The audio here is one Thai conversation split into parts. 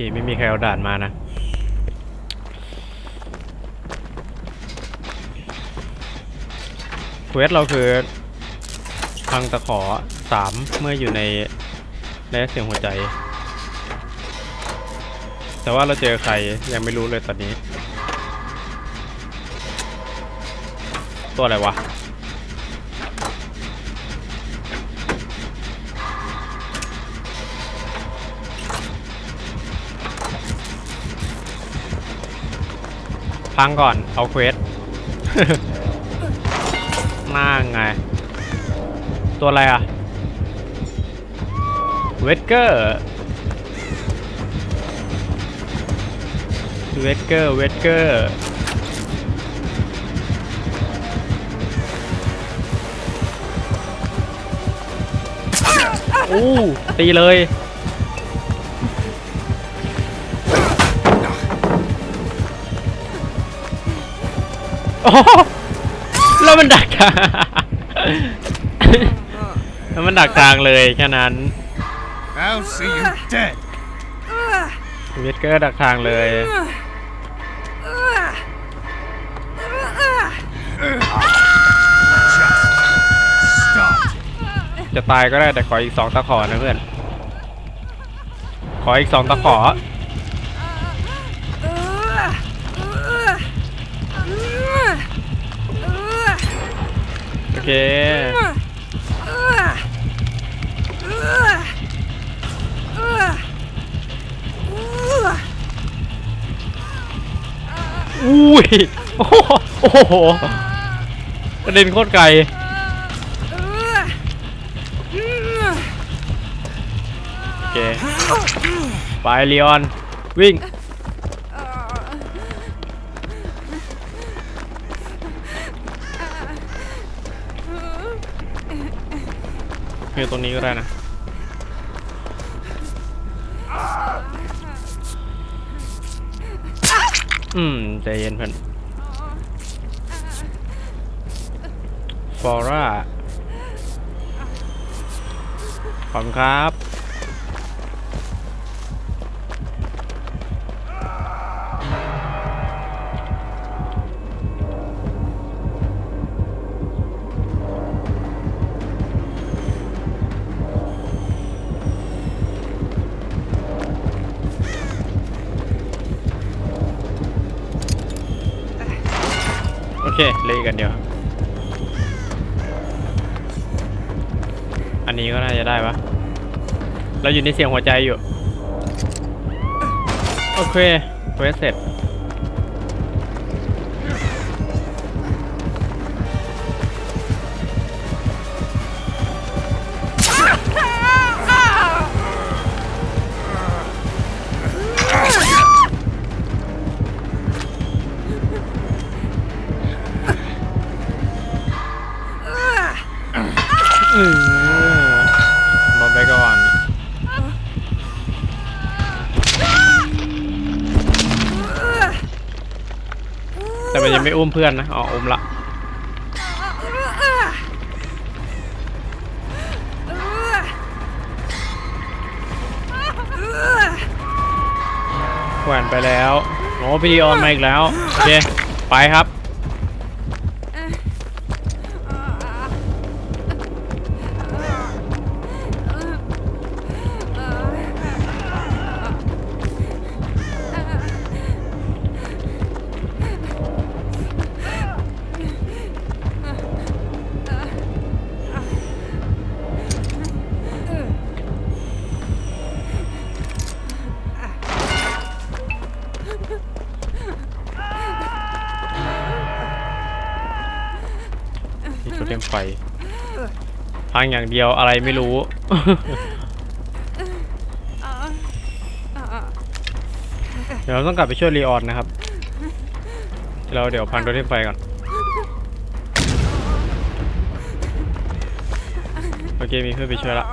เคไม่มีใครเอาด่านมานะเควสเราคือพังตะขอสามเมื่ออยู่ในในเสียงหัวใจ แต่ว่าเราเจอใครยังไม่รู้เลยตอนนี้ ตัวอะไรวะ พังก่อน เอาเควสน่าไง ตัวอะไรอะเวสเกอร์ เวสเกอร์ เวสเกอร์อู้ตีเลย แล้วมันดักทางแล้วมันดักทางเลยแค่นั้น I'll see you dead. เวสเกอร์ดักทางเลย Stop. จะตายก็ได้แต่ขออีกสองตะขอนะเพื่อน ขออีกสองตะขอโอ เค อุ้ย โอ้โหโอ้โหกระเด็นโคตรไกล โอเค ไปเลออน วิ่ง อยู่ตรงนี้ก็ได้นะอืมใจเย็นเพื่อนฟอร่าขอบคุณครับ คเลยกันเดียว อันนี้ก็น่าจะได้ปะเราอยู่ในเสียงหัวใจอยู่ โอเคเวสเสร็จ ยังไม่อุ้มเพื่อนนะอ๋ออุ้มละแขวนไปแล้วโอ้พีดีออนมาอีกแล้วโอเคไปครับ พังอย่างเดียวอะไรไม่รู้ เดี๋ยวเราต้องกลับไปช่วยรีออนนะครับ เราเดี๋ยวพังโทเทมไฟก่อน โอเคมีเพื่อนไปช่วยละ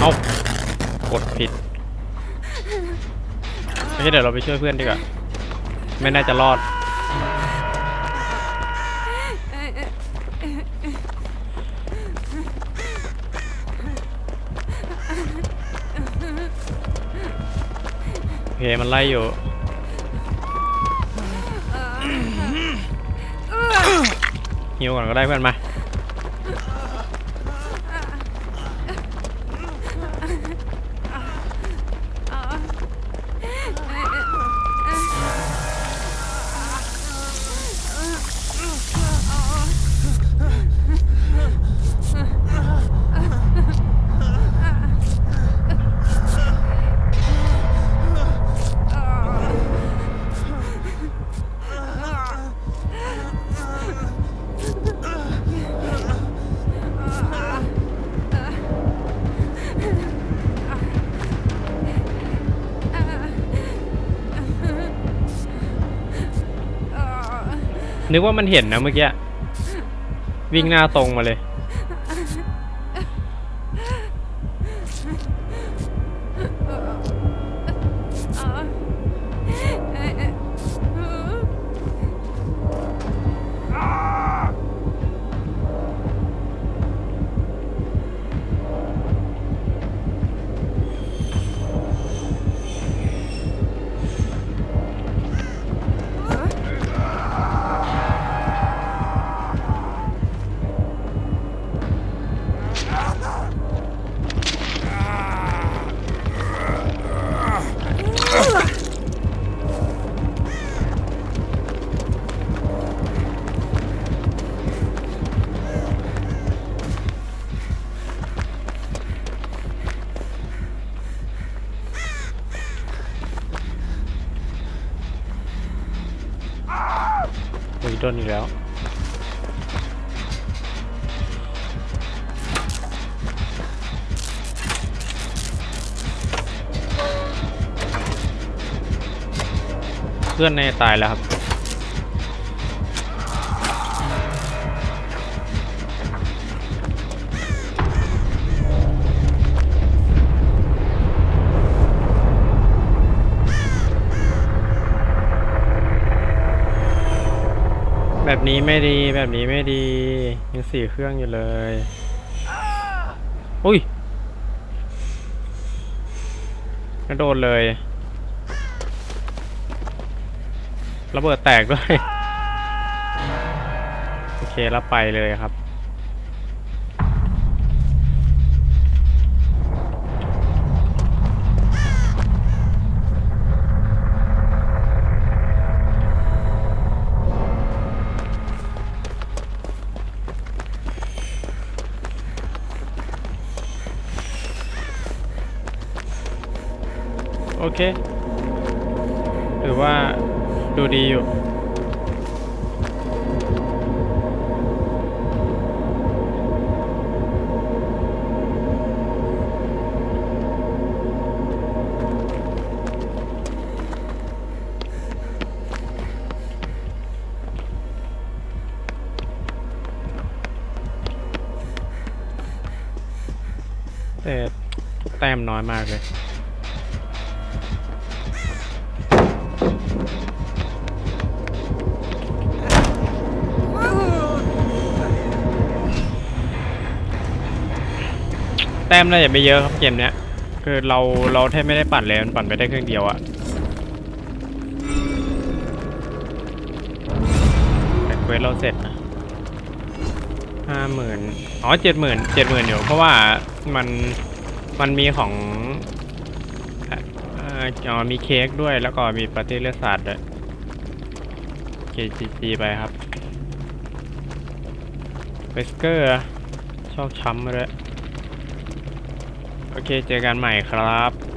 เอ้ากดผิด ไม่ใช่เดี๋ยวเราไปช่วยเพื่อนดีกว่า ไม่น่าจะรอด โอเค มันไล่อยู่ฮิวก่อนก็ได้เพื่อนมา นึกว่ามันเห็นนะเมื่อกี้ วิ่งหน้าตรงมาเลย โอ้ยโดนอีกแล้ว เพื่อนในตายแล้วครับ นี้ไม่ดีแบบนี้ไม่ดียังสี่เครื่องอยู่เลยอุ้ยกระโดดเลยระเบิดแตกด้วย โอเคแล้วไปเลยครับ เคถือว่าดูดีอยู่แต่แต้มน้อยมากเลย แต้มน่าจะไม่เยอะครับเกมเนี้ย คือเราเราแทบไม่ได้ปั่นเลยมันปั่นไปได้เครื่องเดียวอะแต่เควสเราเสร็จนะห้าหมื่นอ๋อเจ็ดหมื่นเจ็ดหมื่นอยู่เพราะว่ามันมันมีของเอ่อเอ่ออ๋อมีเค้กด้วยแล้วก็มีปาร์ตี้เลือดสาดด้วย KGG ไปครับเวสเกอร์ชอบช้ำมาด้วย โอเค เจอกันใหม่ครับ